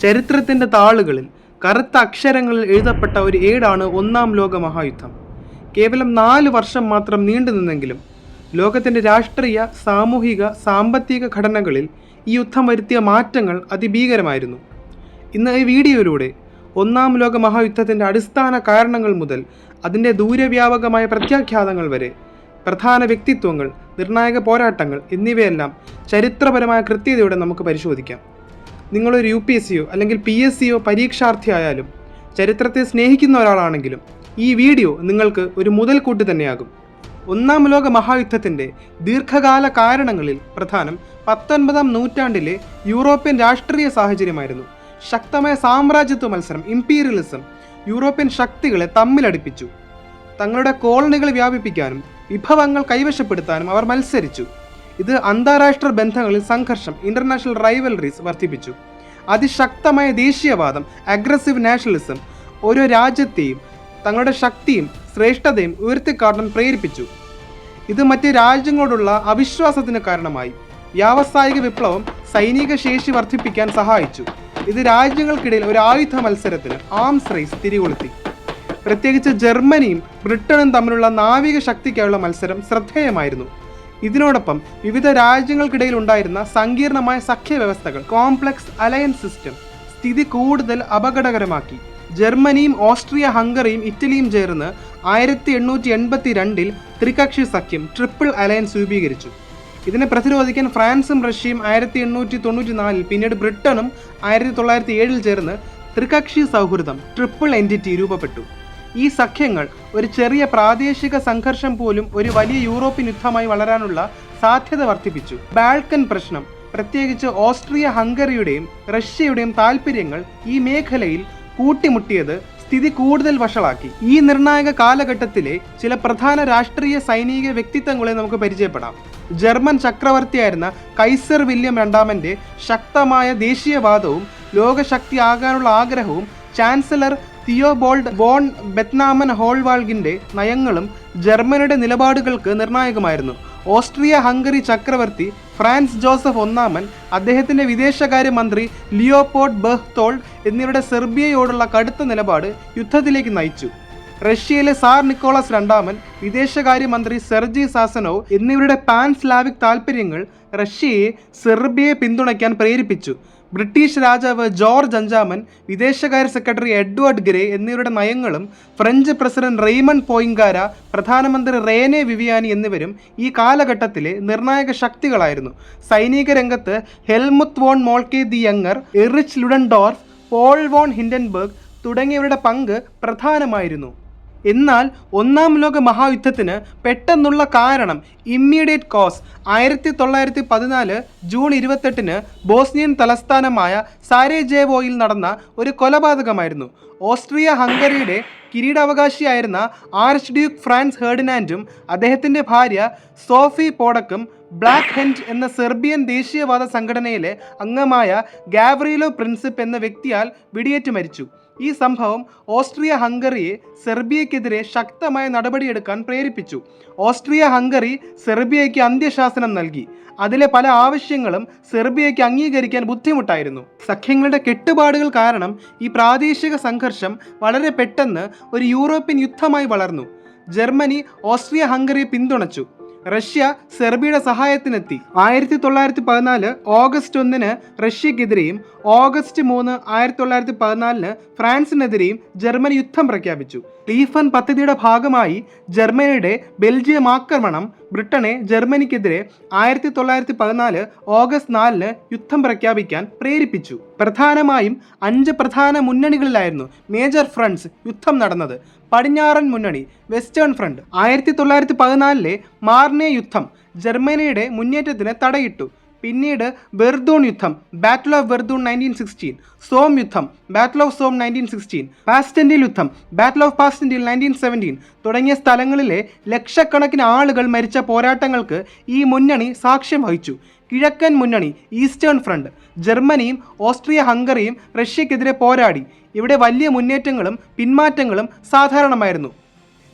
ചരിത്രത്തിന്റെ താളുകളിൽ കറുത്ത അക്ഷരങ്ങളിൽ എഴുതപ്പെട്ട ഒരു ഏടാണ് ഒന്നാം ലോക മഹായുദ്ധം. കേവലം നാല് വർഷം മാത്രം നീണ്ടു നിന്നെങ്കിലും ലോകത്തിന്റെ രാഷ്ട്രീയ സാമൂഹിക സാമ്പത്തിക ഘടനകളിൽ ഈ യുദ്ധം വരുത്തിയ മാറ്റങ്ങൾ അതിഭീകരമായിരുന്നു. ഇന്ന് ഈ വീഡിയോയിലൂടെ ഒന്നാം ലോക മഹായുദ്ധത്തിന്റെ അടിസ്ഥാന കാരണങ്ങൾ മുതൽ അതിന്റെ ദൂരവ്യാപകമായ പ്രത്യാഘാതങ്ങൾ വരെ പ്രധാന വ്യക്തിത്വങ്ങൾ നിർണായക പോരാട്ടങ്ങൾ എന്നിവയെല്ലാം ചരിത്രപരമായ കൃത്യതയോടെ നമുക്ക് പരിശോധിക്കാം. നിങ്ങളൊരു യു പി എസ് സിയോ അല്ലെങ്കിൽ പി എസ് സിയോ പരീക്ഷാർത്ഥിയായാലും ചരിത്രത്തെ സ്നേഹിക്കുന്ന ഒരാളാണെങ്കിലും ഈ വീഡിയോ നിങ്ങൾക്ക് ഒരു മുതൽക്കൂട്ട് തന്നെയാകും. ഒന്നാം ലോക മഹായുദ്ധത്തിന്റെ ദീർഘകാല കാരണങ്ങളിൽ പ്രധാനം പത്തൊൻപതാം നൂറ്റാണ്ടിലെ യൂറോപ്യൻ രാഷ്ട്രീയ സാഹചര്യമായിരുന്നു. ശക്തമായ സാമ്രാജ്യത്വ മത്സരം ഇംപീരിയലിസം യൂറോപ്യൻ ശക്തികളെ തമ്മിലടിപ്പിച്ചു. തങ്ങളുടെ കോളനികൾ വ്യാപിപ്പിക്കാനും വിഭവങ്ങൾ കൈവശപ്പെടുത്താനും അവർ മത്സരിച്ചു. ഇത് അന്താരാഷ്ട്ര ബന്ധങ്ങളിൽ സംഘർഷം ഇന്റർനാഷണൽ റൈവൽറീസ് വർദ്ധിപ്പിച്ചു. അതിശക്തമായ ദേശീയവാദം അഗ്രസീവ് നാഷണലിസം ഓരോ രാജ്യത്തെയും തങ്ങളുടെ ശക്തിയും ശ്രേഷ്ഠതയും ഉയർത്തിക്കാട്ടാൻ പ്രേരിപ്പിച്ചു. ഇത് മറ്റ് രാജ്യങ്ങളോടുള്ള അവിശ്വാസത്തിന് കാരണമായി. വ്യാവസായിക വിപ്ലവം സൈനിക ശേഷി വർദ്ധിപ്പിക്കാൻ സഹായിച്ചു. ഇത് രാജ്യങ്ങൾക്കിടയിൽ ഒരു ആയുധ മത്സരത്തിന് ആംസ് റേസ് തിരികൊളുത്തി. പ്രത്യേകിച്ച് ജർമ്മനിയും ബ്രിട്ടനും തമ്മിലുള്ള നാവിക ശക്തിക്കായുള്ള മത്സരം ശ്രദ്ധേയമായിരുന്നു. ഇതിനോടൊപ്പം വിവിധ രാജ്യങ്ങൾക്കിടയിൽ ഉണ്ടായിരുന്ന സങ്കീർണമായ സഖ്യവ്യവസ്ഥകൾ കോംപ്ലക്സ് അലയൻസ് സിസ്റ്റം സ്ഥിതി കൂടുതൽ അപകടകരമാക്കി. ജർമ്മനിയും ഓസ്ട്രിയ ഹംഗറിയും ഇറ്റലിയും ചേർന്ന് ആയിരത്തി എണ്ണൂറ്റി എൺപത്തി രണ്ടിൽ ത്രികക്ഷി സഖ്യം ട്രിപ്പിൾ അലയൻസ് രൂപീകരിച്ചു. ഇതിനെ പ്രതിരോധിക്കാൻ ഫ്രാൻസും റഷ്യയും ആയിരത്തി എണ്ണൂറ്റി തൊണ്ണൂറ്റി നാലിൽ പിന്നീട് ബ്രിട്ടനും ആയിരത്തി തൊള്ളായിരത്തി ഏഴിൽ ചേർന്ന് ത്രികക്ഷി സൗഹൃദം ട്രിപ്പിൾ എന്റിറ്റി രൂപപ്പെട്ടു. ഈ സഖ്യങ്ങൾ ഒരു ചെറിയ പ്രാദേശിക സംഘർഷം പോലും ഒരു വലിയ യൂറോപ്യൻ യുദ്ധമായി വളരാനുള്ള സാധ്യത വർദ്ധിപ്പിച്ചു. ബാൾക്കൻ പ്രശ്നം പ്രത്യേകിച്ച് ഓസ്ട്രിയ ഹംഗറിയുടെയും റഷ്യയുടെയും താൽപ്പര്യങ്ങൾ ഈ മേഖലയിൽ കൂട്ടിമുട്ടിയത് സ്ഥിതി കൂടുതൽ വഷളാക്കി. ഈ നിർണായക കാലഘട്ടത്തിലെ ചില പ്രധാന രാഷ്ട്രീയ സൈനിക വ്യക്തിത്വങ്ങളെ നമുക്ക് പരിചയപ്പെടാം. ജർമ്മൻ ചക്രവർത്തിയായിരുന്ന കൈസർ വില്യം രണ്ടാമന്റെ ശക്തമായ ദേശീയവാദവും ലോകശക്തി ആകാനുള്ള ആഗ്രഹവും ചാൻസലർ തിയോബോൾഡ് വോൺ ബെത്നാമൻ ഹോൾവാൾഗിന്റെ നയങ്ങളും ജർമ്മനിയുടെ നിലപാടുകൾക്ക് നിർണായകമായിരുന്നു. ഓസ്ട്രിയ ഹംഗറി ചക്രവർത്തി ഫ്രാൻസ് ജോസഫ് ഒന്നാമൻ അദ്ദേഹത്തിന്റെ വിദേശകാര്യമന്ത്രി ലിയോപോഡ് ബെഹ്തോൾഡ് എന്നിവരുടെ സെർബിയയോടുള്ള കടുത്ത നിലപാട് യുദ്ധത്തിലേക്ക് നയിച്ചു. റഷ്യയിലെ സാർ നിക്കോളസ് രണ്ടാമൻ വിദേശകാര്യമന്ത്രി സെർജി സാസനോവ് എന്നിവരുടെ പാൻ സ്ലാവിക് താൽപ്പര്യങ്ങൾ റഷ്യയെ സെർബിയയെ പിന്തുണയ്ക്കാൻ പ്രേരിപ്പിച്ചു. ബ്രിട്ടീഷ് രാജാവ് ജോർജ് അഞ്ചാമൻ വിദേശകാര്യ സെക്രട്ടറി എഡ്വേർഡ് ഗ്രേ എന്നിവരുടെ നയങ്ങളും ഫ്രഞ്ച് പ്രസിഡന്റ് റെയ്മൺ പോയിങ്കാര പ്രധാനമന്ത്രി റേനെ വിവിയാനി എന്നിവരും ഈ കാലഘട്ടത്തിലെ നിർണായക ശക്തികളായിരുന്നു. സൈനിക രംഗത്ത് Helmuth von Moltke the younger Erich Ludendorff Paul von Hindenburg തുടങ്ങിയവരുടെ പങ്ക് പ്രധാനമായിരുന്നു. എന്നാൽ ഒന്നാം ലോക മഹായുദ്ധത്തിന് പെട്ടെന്നുള്ള കാരണം ഇമ്മീഡിയറ്റ് കോസ് ആയിരത്തി തൊള്ളായിരത്തി പതിനാല് ജൂൺ ഇരുപത്തെട്ടിന് ബോസ്നിയൻ തലസ്ഥാനമായ സാരേജേവോയിൽ നടന്ന ഒരു കൊലപാതകമായിരുന്നു. ഓസ്ട്രിയ ഹംഗറിയുടെ കിരീടാവകാശിയായിരുന്ന ആർച്ച് ഡ്യൂക്ക് ഫ്രാൻസ് ഹേർഡിനാൻഡും അദ്ദേഹത്തിന്റെ ഭാര്യ സോഫി പോഡക്കും ബ്ലാക്ക് ഹെൻഡ് എന്ന സെർബിയൻ ദേശീയവാദ സംഘടനയിലെ അംഗമായ ഗാവ്രിയിലോ പ്രിൻസിപ്പ് എന്ന വ്യക്തിയാൽ വെടിയേറ്റ് മരിച്ചു. ഈ സംഭവം ഓസ്ട്രിയ ഹംഗറിയെ സെർബിയക്കെതിരെ ശക്തമായ നടപടിയെടുക്കാൻ പ്രേരിപ്പിച്ചു. ഓസ്ട്രിയ ഹംഗറി സെർബിയയ്ക്ക് അന്ത്യശാസനം നൽകി. അതിലെ പല ആവശ്യങ്ങളും സെർബിയയ്ക്ക് അംഗീകരിക്കാൻ ബുദ്ധിമുട്ടായിരുന്നു. സഖ്യങ്ങളുടെ കെട്ടുപാടുകൾ കാരണം ഈ പ്രാദേശിക സംഘർഷം വളരെ പെട്ടെന്ന് ഒരു യൂറോപ്യൻ യുദ്ധമായി വളർന്നു. ജർമ്മനി ഓസ്ട്രിയ ഹംഗറിയെ പിന്തുണച്ചു. റഷ്യ സെർബിയയുടെ സഹായത്തിനെത്തി. ആയിരത്തി തൊള്ളായിരത്തി പതിനാല് ഓഗസ്റ്റ് ഒന്നിന് റഷ്യക്കെതിരെയും ഓഗസ്റ്റ് മൂന്ന് ആയിരത്തി തൊള്ളായിരത്തി പതിനാലിന് ഫ്രാൻസിനെതിരെയും ജർമ്മനി യുദ്ധം പ്രഖ്യാപിച്ചു. ലീഫൻ പദ്ധതിയുടെ ഭാഗമായി ജർമ്മനിയുടെ ബെൽജിയം ആക്രമണം ബ്രിട്ടനെ ജർമ്മനിക്കെതിരെ ആയിരത്തി തൊള്ളായിരത്തി പതിനാല് ഓഗസ്റ്റ് നാലിന് യുദ്ധം പ്രഖ്യാപിക്കാൻ പ്രേരിപ്പിച്ചു. പ്രധാനമായും അഞ്ച് പ്രധാന മുന്നണികളിലായിരുന്നു മേജർ ഫ്രണ്ട്സ് യുദ്ധം നടന്നത്. പടിഞ്ഞാറൻ മുന്നണി വെസ്റ്റേൺ ഫ്രണ്ട്. ആയിരത്തി തൊള്ളായിരത്തി പതിനാലിലെ മാർനെ യുദ്ധം ജർമ്മനിയുടെ മുന്നേറ്റത്തിന് തടയിട്ടു. പിന്നീട് ബെർദൂൺ യുദ്ധം battle of Verdun nineteen sixteen Somme യുദ്ധം battle of Somme nineteen sixteen Passchendaele യുദ്ധം battle of Passchendaele nineteen seventeen തുടങ്ങിയ സ്ഥലങ്ങളിലെ ലക്ഷക്കണക്കിന് ആളുകൾ മരിച്ച പോരാട്ടങ്ങൾക്ക് ഈ മുന്നണി സാക്ഷ്യം വഹിച്ചു. കിഴക്കൻ മുന്നണി ഈസ്റ്റേൺ ഫ്രണ്ട് ജർമ്മനിയും ഓസ്ട്രിയ ഹംഗറിയും റഷ്യക്കെതിരെ പോരാടി. ഇവിടെ വലിയ മുന്നേറ്റങ്ങളും പിന്മാറ്റങ്ങളും സാധാരണമായിരുന്നു.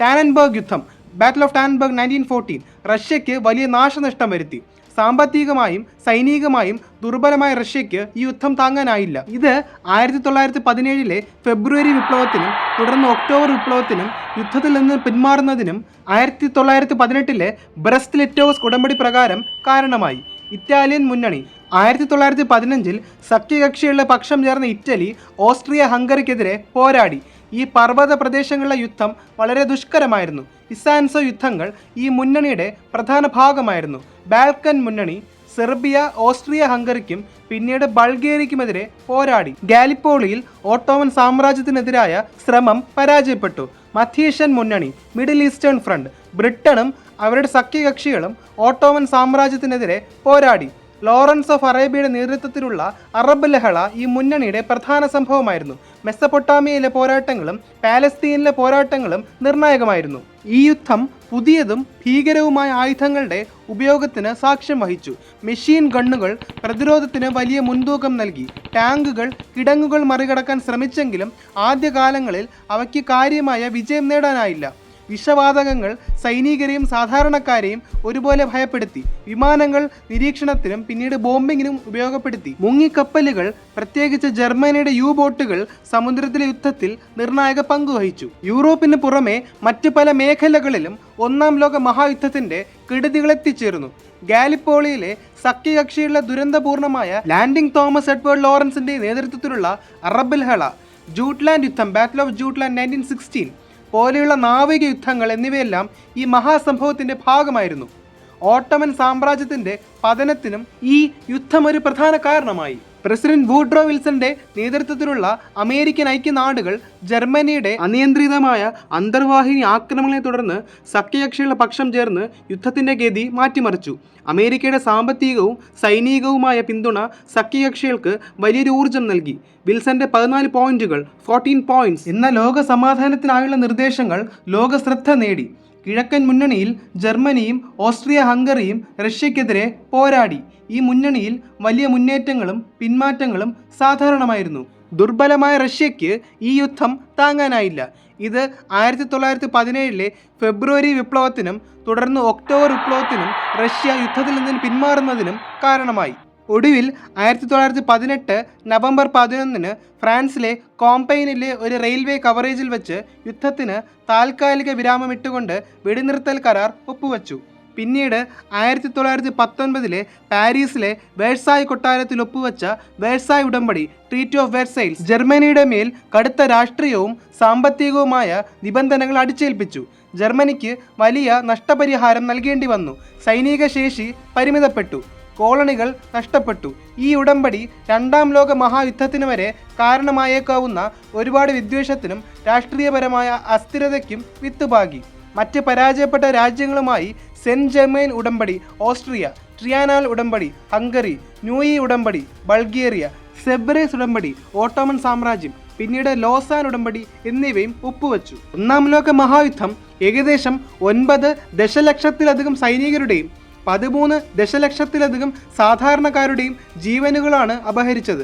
ടാനൻബർഗ് യുദ്ധം battle of Tannenberg nineteen fourteen റഷ്യയ്ക്ക് വലിയ നാശനഷ്ടം വരുത്തി. സാമ്പത്തികമായും സൈനികമായും ദുർബലമായ റഷ്യയ്ക്ക് ഈ യുദ്ധം താങ്ങാനായില്ല. ഇത് ആയിരത്തി തൊള്ളായിരത്തി പതിനേഴിലെ ഫെബ്രുവരി വിപ്ലവത്തിനും തുടർന്ന് ഒക്ടോബർ വിപ്ലവത്തിനും യുദ്ധത്തിൽ നിന്ന് പിന്മാറുന്നതിനും ആയിരത്തി തൊള്ളായിരത്തി പതിനെട്ടിലെ ബ്രസ്റ്റ് ലിറ്റോസ് ഉടമ്പടി പ്രകാരം കാരണമായി. ഇറ്റാലിയൻ മുന്നണി ആയിരത്തി തൊള്ളായിരത്തി പതിനഞ്ചിൽ സഖ്യകക്ഷിയുള്ള പക്ഷം ചേർന്ന ഇറ്റലി ഓസ്ട്രിയ ഹംഗറിക്കെതിരെ പോരാടി. ഈ പർവത പ്രദേശങ്ങളിലെ യുദ്ധം വളരെ ദുഷ്കരമായിരുന്നു. ഇസാൻസോ യുദ്ധങ്ങൾ ഈ മുന്നണിയുടെ പ്രധാന ഭാഗമായിരുന്നു. ബാൽക്കൻ മുന്നണി സെർബിയ ഓസ്ട്രിയ ഹംഗറിക്കും പിന്നീട് ബൾഗേറിയക്കുമെതിരെ പോരാടി. ഗാലിപ്പോളിയിൽ ഓട്ടോമൻ സാമ്രാജ്യത്തിനെതിരായ ശ്രമം പരാജയപ്പെട്ടു. മധ്യേഷ്യൻ മുന്നണി മിഡിൽ ഈസ്റ്റേൺ ഫ്രണ്ട് ബ്രിട്ടനും അവരുടെ സഖ്യകക്ഷികളും ഓട്ടോമൻ സാമ്രാജ്യത്തിനെതിരെ പോരാടി. ലോറൻസ് ഓഫ് അറേബ്യയുടെ നേതൃത്വത്തിലുള്ള അറബ് ലഹള ഈ മുന്നണിയുടെ പ്രധാന സംഭവമായിരുന്നു. മെസ്സപ്പൊട്ടാമിയയിലെ പോരാട്ടങ്ങളും പാലസ്തീനിലെ പോരാട്ടങ്ങളും നിർണായകമായിരുന്നു. ഈ യുദ്ധം പുതിയതും ഭീകരവുമായ ആയുധങ്ങളുടെ ഉപയോഗത്തിന് സാക്ഷ്യം വഹിച്ചു. മെഷീൻ ഗണ്ണുകൾ പ്രതിരോധത്തിന് വലിയ മുൻതൂക്കം നൽകി. ടാങ്കുകൾ കിടങ്ങുകൾ മറികടക്കാൻ ശ്രമിച്ചെങ്കിലും ആദ്യകാലങ്ങളിൽ അവയ്ക്ക് കാര്യമായ വിജയം നേടാനായില്ല. വിഷവാതകങ്ങൾ സൈനികരെയും സാധാരണക്കാരെയും ഒരുപോലെ ഭയപ്പെടുത്തി. വിമാനങ്ങൾ നിരീക്ഷണത്തിനും പിന്നീട് ബോംബിങ്ങിനും ഉപയോഗപ്പെടുത്തി. മുങ്ങിക്കപ്പലുകൾ പ്രത്യേകിച്ച് ജർമ്മനിയുടെ യു ബോട്ടുകൾ സമുദ്രത്തിലെ യുദ്ധത്തിൽ നിർണായക പങ്കുവഹിച്ചു യൂറോപ്പിന് പുറമെ മറ്റു പല മേഖലകളിലും ഒന്നാം ലോക മഹായുദ്ധത്തിന്റെ കെടുതികളെത്തിച്ചേർന്നു ഗാലിപ്പോളിയിലെ സഖ്യകക്ഷിയുള്ള ദുരന്തപൂർണമായ ലാൻഡിംഗ് തോമസ് എഡ്വേർഡ് ലോറൻസിന്റെ നേതൃത്വത്തിലുള്ള അറബ് ഹള ജൂട്ട്ലാൻഡ് യുദ്ധം battle of Jutland nineteen sixteen പോലെയുള്ള നാവിക യുദ്ധങ്ങൾ എന്നിവയെല്ലാം ഈ മഹാസംഭവത്തിന്റെ ഭാഗമായിരുന്നു. ഓട്ടമൻ സാമ്രാജ്യത്തിന്റെ പതനത്തിനും ഈ യുദ്ധം ഒരു പ്രധാന കാരണമായി. പ്രസിഡന്റ് വൂഡ്രോ വിൽസന്റെ നേതൃത്വത്തിലുള്ള അമേരിക്കൻ ഐക്യനാടുകൾ ജർമ്മനിയുടെ അനിയന്ത്രിതമായ അന്തർവാഹിനി ആക്രമണങ്ങളെ തുടർന്ന് സഖ്യകക്ഷികളുടെ പക്ഷം ചേർന്ന് യുദ്ധത്തിന്റെ ഗതി മാറ്റിമറിച്ചു. അമേരിക്കയുടെ സാമ്പത്തികവും സൈനികവുമായ പിന്തുണ സഖ്യകക്ഷികൾക്ക് വലിയൊരു ഊർജം നൽകി. വിൽസന്റെ പതിനാല് പോയിന്റുകൾ ഫോർട്ടീൻ പോയിന്റ്സ് എന്ന ലോക സമാധാനത്തിനായുള്ള നിർദ്ദേശങ്ങൾ ലോക ശ്രദ്ധ നേടി. കിഴക്കൻ മുന്നണിയിൽ ജർമ്മനിയും ഓസ്ട്രിയ ഹംഗറിയും റഷ്യക്കെതിരെ പോരാടി. ഈ മുന്നണിയിൽ വലിയ മുന്നേറ്റങ്ങളും പിന്മാറ്റങ്ങളും സാധാരണമായിരുന്നു. ദുർബലമായ റഷ്യയ്ക്ക് ഈ യുദ്ധം താങ്ങാനായില്ല. ഇത് ആയിരത്തി തൊള്ളായിരത്തി പതിനേഴിലെ ഫെബ്രുവരി വിപ്ലവത്തിനും തുടർന്ന് ഒക്ടോബർ വിപ്ലവത്തിനും റഷ്യ യുദ്ധത്തിൽ നിന്ന് പിന്മാറുന്നതിനും കാരണമായി. ഒടുവിൽ ആയിരത്തി തൊള്ളായിരത്തി പതിനെട്ട് നവംബർ പതിനൊന്നിന് ഫ്രാൻസിലെ കോംപൈനിലെ ഒരു റെയിൽവേ കവറേജിൽ വെച്ച് യുദ്ധത്തിന് താൽക്കാലിക വിരാമമിട്ടുകൊണ്ട് വെടിനിർത്തൽ കരാർ ഒപ്പുവച്ചു. പിന്നീട് ആയിരത്തി തൊള്ളായിരത്തി പത്തൊൻപതിലെ പാരീസിലെ വേഴ്സായ് കൊട്ടാരത്തിൽ ഒപ്പുവെച്ച വേഴ്സായ് ഉടമ്പടി ട്രീറ്റ് ഓഫ് വെർസൈൽസ് ജർമ്മനിയുടെ മേൽ കടുത്ത രാഷ്ട്രീയവും സാമ്പത്തികവുമായ നിബന്ധനകൾ അടിച്ചേൽപ്പിച്ചു. ജർമ്മനിക്ക് വലിയ നഷ്ടപരിഹാരം നൽകേണ്ടി വന്നു. സൈനിക ശേഷി പരിമിതപ്പെട്ടു. കോളനികൾ നഷ്ടപ്പെട്ടു. ഈ ഉടമ്പടി രണ്ടാം ലോക മഹായുദ്ധത്തിന് വരെ കാരണമായേക്കാവുന്ന ഒരുപാട് വിദ്വേഷത്തിനും രാഷ്ട്രീയപരമായ അസ്ഥിരതയ്ക്കും വിത്തുപാകി. മറ്റ് പരാജയപ്പെട്ട രാജ്യങ്ങളുമായി സെന്റ് ജെർമൈൻ ഉടമ്പടി ഓസ്ട്രിയ ട്രിയാനാൽ ഉടമ്പടി ഹംഗറി ന്യൂയി ഉടമ്പടി ബൾഗേറിയ സെബ്രേസ് ഉടമ്പടി ഓട്ടോമൻ സാമ്രാജ്യം പിന്നീട് ലോസാൻ ഉടമ്പടി എന്നിവയും ഒപ്പുവച്ചു. ഒന്നാം ലോക മഹായുദ്ധം ഏകദേശം ഒൻപത് ദശലക്ഷത്തിലധികം സൈനികരുടെയും പതിമൂന്ന് ദശലക്ഷത്തിലധികം സാധാരണക്കാരുടെയും ജീവനുകളാണ് അപഹരിച്ചത്.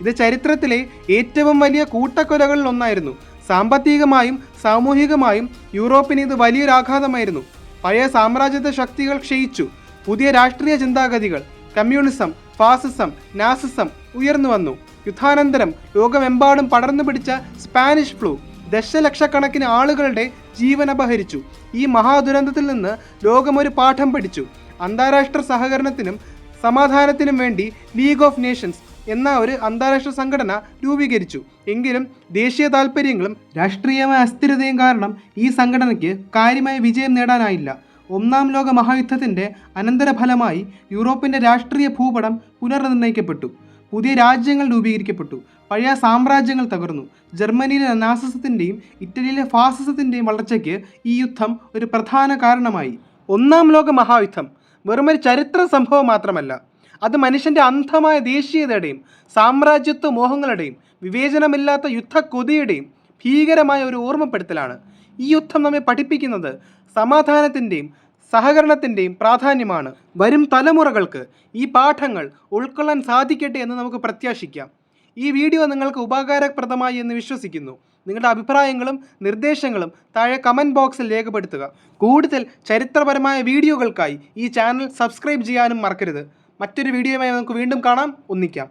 ഇത് ചരിത്രത്തിലെ ഏറ്റവും വലിയ കൂട്ടക്കൊലകളിൽ ഒന്നായിരുന്നു. സാമ്പത്തികമായും സാമൂഹികമായും യൂറോപ്പിന് ഇത് വലിയൊരാഘാതമായിരുന്നു പഴയ സാമ്രാജ്യത്വ ശക്തികൾ ക്ഷയിച്ചു. പുതിയ രാഷ്ട്രീയ ചിന്താഗതികൾ കമ്മ്യൂണിസം ഫാസിസം നാസിസം ഉയർന്നു വന്നു. യുദ്ധാനന്തരം ലോകമെമ്പാടും പടർന്നു പിടിച്ച സ്പാനിഷ് ഫ്ലൂ ദശലക്ഷക്കണക്കിന് ആളുകളുടെ ജീവൻ അപഹരിച്ചു. ഈ മഹാദുരന്തത്തിൽ നിന്ന് ലോകം ഒരു പാഠം പഠിച്ചു. അന്താരാഷ്ട്ര സഹകരണത്തിനും സമാധാനത്തിനും വേണ്ടി ലീഗ് ഓഫ് നേഷൻസ് എന്ന ഒരു അന്താരാഷ്ട്ര സംഘടന രൂപീകരിച്ചു. എങ്കിലും ദേശീയ താൽപ്പര്യങ്ങളും രാഷ്ട്രീയമായ അസ്ഥിരതയും കാരണം ഈ സംഘടനയ്ക്ക് കാര്യമായ വിജയം നേടാനായില്ല. ഒന്നാം ലോക മഹായുദ്ധത്തിന്റെ അനന്തരഫലമായി യൂറോപ്പിന്റെ രാഷ്ട്രീയ ഭൂപടം പുനർനിർണയിക്കപ്പെട്ടു. പുതിയ രാജ്യങ്ങൾ രൂപീകരിക്കപ്പെട്ടു. പഴയ സാമ്രാജ്യങ്ങൾ തകർന്നു. ജർമ്മനിയിലെ നാസിസത്തിന്റെയും ഇറ്റലിയിലെ ഫാസിസത്തിന്റെയും വളർച്ചയ്ക്ക് ഈ യുദ്ധം ഒരു പ്രധാന കാരണമായി. ഒന്നാം ലോക മഹായുദ്ധം വെറുമൊരു ചരിത്ര സംഭവം മാത്രമല്ല അത് മനുഷ്യന്റെ അന്ധമായ ദേശീയതയുടെയും സാമ്രാജ്യത്വ മോഹങ്ങളുടെയും വിവേചനമില്ലാത്ത യുദ്ധക്കൊതിയുടെയും ഭീകരമായ ഒരു ഓർമ്മപ്പെടുത്തലാണ് ഈ യുദ്ധം നമ്മെ പഠിപ്പിക്കുന്നത്. സമാധാനത്തിന്റെയും സഹകരണത്തിന്റെയും പ്രാധാന്യമാണ്. വരും തലമുറകൾക്ക് ഈ പാഠങ്ങൾ ഉൾക്കൊള്ളാൻ സാധിക്കട്ടെ എന്ന് നമുക്ക് പ്രത്യാശിക്കാം. ഈ വീഡിയോ നിങ്ങൾക്ക് ഉപകാരപ്രദമായി എന്ന് വിശ്വസിക്കുന്നു. നിങ്ങളുടെ അഭിപ്രായങ്ങളും നിർദ്ദേശങ്ങളും താഴെ കമന്റ് ബോക്സിൽ രേഖപ്പെടുത്തുക. കൂടുതൽ ചരിത്രപരമായ വീഡിയോകൾക്കായി ഈ ചാനൽ സബ്സ്ക്രൈബ് ചെയ്യാനും മറക്കരുത്. മറ്റൊരു വീഡിയോയുമായി നമുക്ക് വീണ്ടും കാണാം. ഒന്നിക്കാം.